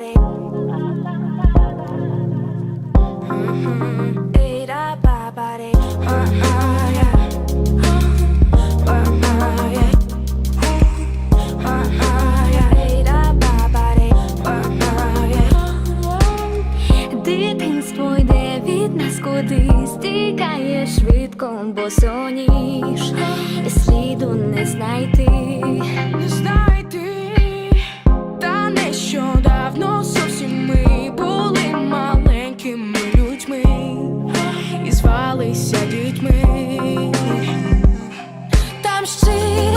body. Mm-hmm. Eat up my body. Uh-huh, yeah. Куди стікає швидко, бо соніж, сліду не знайти. і звалися дітьми. Там ще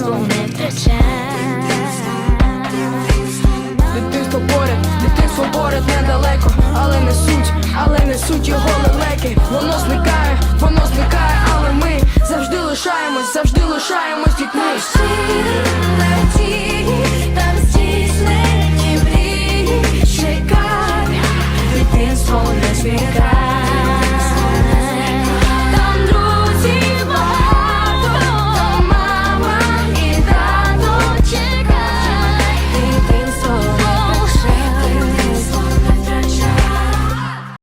дитинство не втрачай Дитинство поряд, дитинство поряд недалеко, але не суть, але не суть його лелеки. Воно зникає, воно зникає, але ми завжди лишаємось, завжди лишаємось дітьми. Там здійснені мрії, чекай, дитинство не зникає